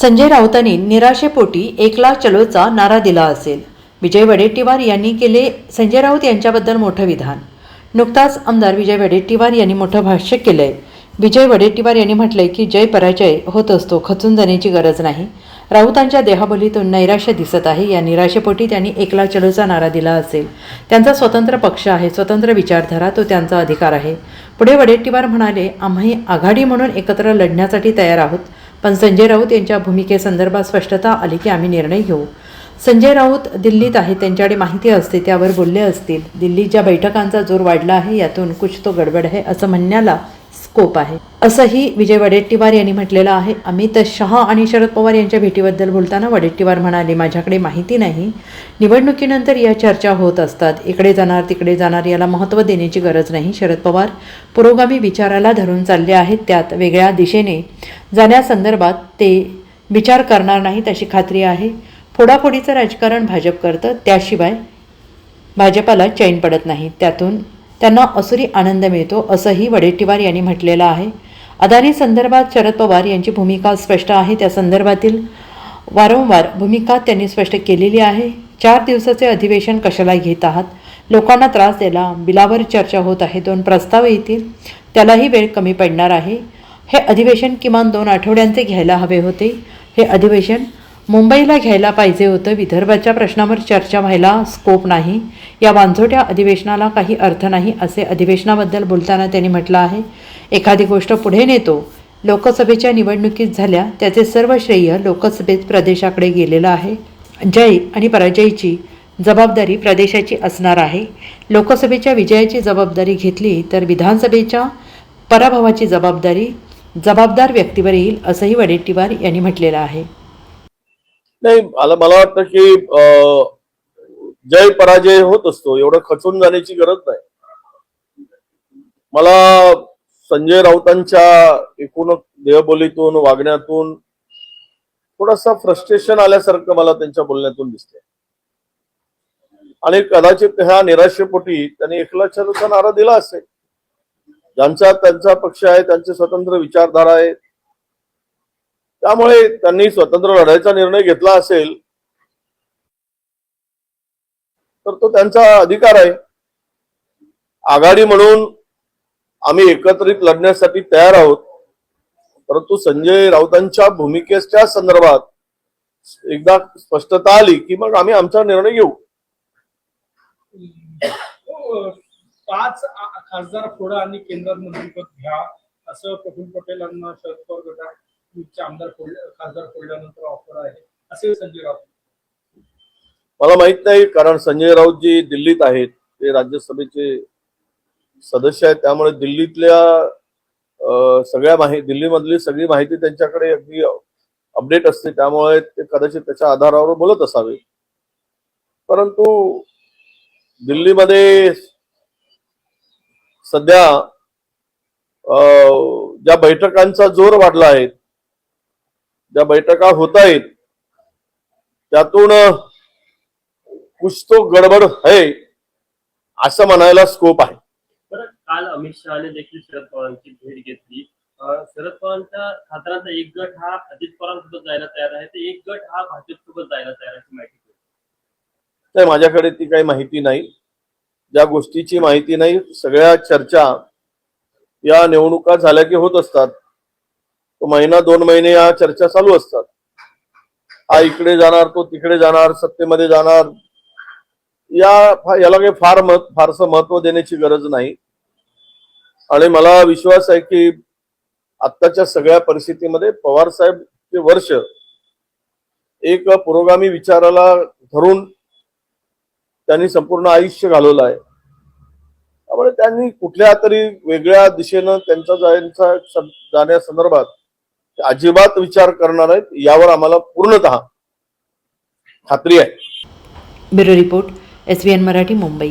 संजय राऊतांनी निराशेपोटी एकला चलोचा नारा दिला असेल. विजय वडेट्टीवार यांनी केले संजय राऊत यांच्याबद्दल मोठं विधान. नुकताच आमदार विजय वडेट्टीवार यांनी मोठं भाष्य केलंय. विजय वडेट्टीवार यांनी म्हटलंय की जय पराजय होत असतो खचून जाण्याची गरज नाही. राऊतांच्या देहाबोलीतून नैराश्य दिसत आहे. या निराशेपोटी त्यांनी एकला चलोचा नारा दिला असेल. त्यांचा स्वतंत्र पक्ष आहे स्वतंत्र विचारधारा तो त्यांचा अधिकार आहे. पुढे वडेट्टीवार म्हणाले आम्ही आघाडी म्हणून एकत्र लढण्यासाठी तयार आहोत. पण संजय राऊत यांच्या भूमिकेसंदर्भात स्पष्टता आली की आम्ही निर्णय घेऊ. संजय राऊत दिल्लीत आहे त्यांच्याकडे माहिती असते त्यावर बोलले असतील. दिल्लीच्या बैठकांचा जोर वाढला आहे यातून कुछ तो गडबड आहे असं म्हणण्याला स्कोप आहे. असंही विजय वडेट्टीवार यांनी म्हटलेलं आहे. अमित शहा आणि शरद पवार यांच्या भेटीबद्दल बोलताना वडेट्टीवार म्हणाले माझ्याकडे माहिती नाही. निवडणुकीनंतर या चर्चा होत असतात. इकडे जाणार तिकडे जाणार याला महत्त्व देण्याची गरज नाही. शरद पवार पुरोगामी विचाराला धरून चालले आहेत. त्यात वेगळ्या दिशेने जाण्यासंदर्भात ते विचार करणार नाहीत अशी खात्री आहे. फोडाफोडीचं राजकारण भाजप करतं. त्याशिवाय भाजपाला चैन पडत नाही. त्यातून त्यांना असुरी आनंद मिळतो असंही वडेट्टीवार यांनी म्हटलेलं आहे. अदानी संदर्भात शरद पवार यांची भूमिका स्पष्ट आहे. त्या संदर्भातील वारंवार भूमिका त्यांनी स्पष्ट केलेली आहे. चार दिवसाचे अधिवेशन कशाला घेत आहात? लोकांना त्रास द्यायला बिलावर चर्चा होत आहे. दोन प्रस्ताव येतील. त्यालाही वेळ कमी पडणार आहे. हे अधिवेशन किमान दोन आठवड्यांचे घ्यायला हवे होते. हे अधिवेशन मुंबईला घ्यायला पाहिजे होतं विदर्भाच्या प्रश्नावर चर्चा व्हायला स्कोप नाही. या वांझोट्या अधिवेशनाला काही अर्थ नाही असे अधिवेशनाबद्दल बोलताना त्यांनी म्हटलं आहे. एखादी गोष्ट पुढे नेतो. लोकसभेच्या निवडणुकीत झाल्या त्याचे सर्व श्रेय लोकसभेत प्रदेशाकडे गेलेलं आहे. जय आणि पराजयची जबाबदारी प्रदेशाची असणार आहे. लोकसभेच्या विजयाची जबाबदारी घेतली तर विधानसभेच्या पराभवाची जबाबदारी जबाबदार व्यक्तीवर येईल असंही वडेट्टीवार यांनी म्हटलेलं आहे. नाही मला मला वाटतं की अं, जय पराजय होत असतो एवढं खचून जाण्याची गरज नाही. मला संजय राऊतांच्या एकूण देहबोलीतून वागण्यातून थोडासा फ्रस्ट्रेशन आल्यासारखं मला त्यांच्या बोलण्यातून दिसतंय. आणि कदाचित ह्या निराशेपोटी त्यांनी एकलाच्या नारा दिला असेल. ज्यांचा त्यांचा पक्ष आहे त्यांचे स्वतंत्र विचारधारा आहे त्यामुळे त्यांनी स्वतंत्र लढायचा निर्णय घेतला असेल तर तो त्यांचा अधिकार आहे. आघाडी म्हणून आम्ही एकत्रित लढण्यासाठी तयार आहोत. परंतु संजय राऊतांच्या भूमिकेच्या संदर्भात एकदा स्पष्टता आली की मग आम्ही आमचा निर्णय घेऊ. हो, पाच खासदार फोडा आणि केंद्रात मंत्रीपद घ्या असं प्रफुल्ल पटेलांना शरद पवार आमदार खासदार फोडल्यानंतर ऑफर आहे. असे संजय राऊत. मला माहीत नाही कारण संजय राऊत जी दिल्लीत आहेत ते राज्यसभेचे सदस्य आहेत. त्यामुळे दिल्लीतल्या सगळ्या माहिती दिल्लीमधली सगळी माहिती त्यांच्याकडे अगदी अपडेट असते. त्यामुळे ते कदाचित त्याच्या आधारावर बोलत असावे परंतु दिल्लीमध्ये सध्या ज्या बैठकांचा जोर वाढला आहे ज्या बैठका होत आहेत त्यातून कुछ तो गडबड है असं म्हणायला स्कोप आहे. काल अमित शहाने देखील शरद पवारांची भेट घेतली. शरद पवारांच्या खासदारांचा एक गट हा अजित पवारांसोबत जायला तयार आहे तर एक गट हा भाजपसोबत जायला तयार आहे माहिती. नाही माझ्याकडे ती काही माहिती नाही. ज्या गोष्टीची माहिती नाही सगळ्या चर्चा या निवडणुका झाल्या की होत असतात. महिना दोन महिने या चर्चा चालू असतात. हा इकडे जाणार तो तिकडे जाणार सत्तेमध्ये जाणार. या याला काही फार मत फारसं महत्त्व देण्याची गरज नाही. आणि मला विश्वास आहे की आत्ताच्या सगळ्या परिस्थितीमध्ये पवार साहेब चे वर्ष एक पुरोगामी विचाराला धरून त्यांनी संपूर्ण आयुष्य घालवलं आहे. त्यामुळे त्यांनी कुठल्या तरी वेगळ्या दिशेनं त्यांचा जाण्याचा जाण्यासंदर्भात ते अजिबात विचार करणार आहेत यावर आम्हाला पूर्णतः खात्री आहे. Bureau report S N Marathi Mumbai.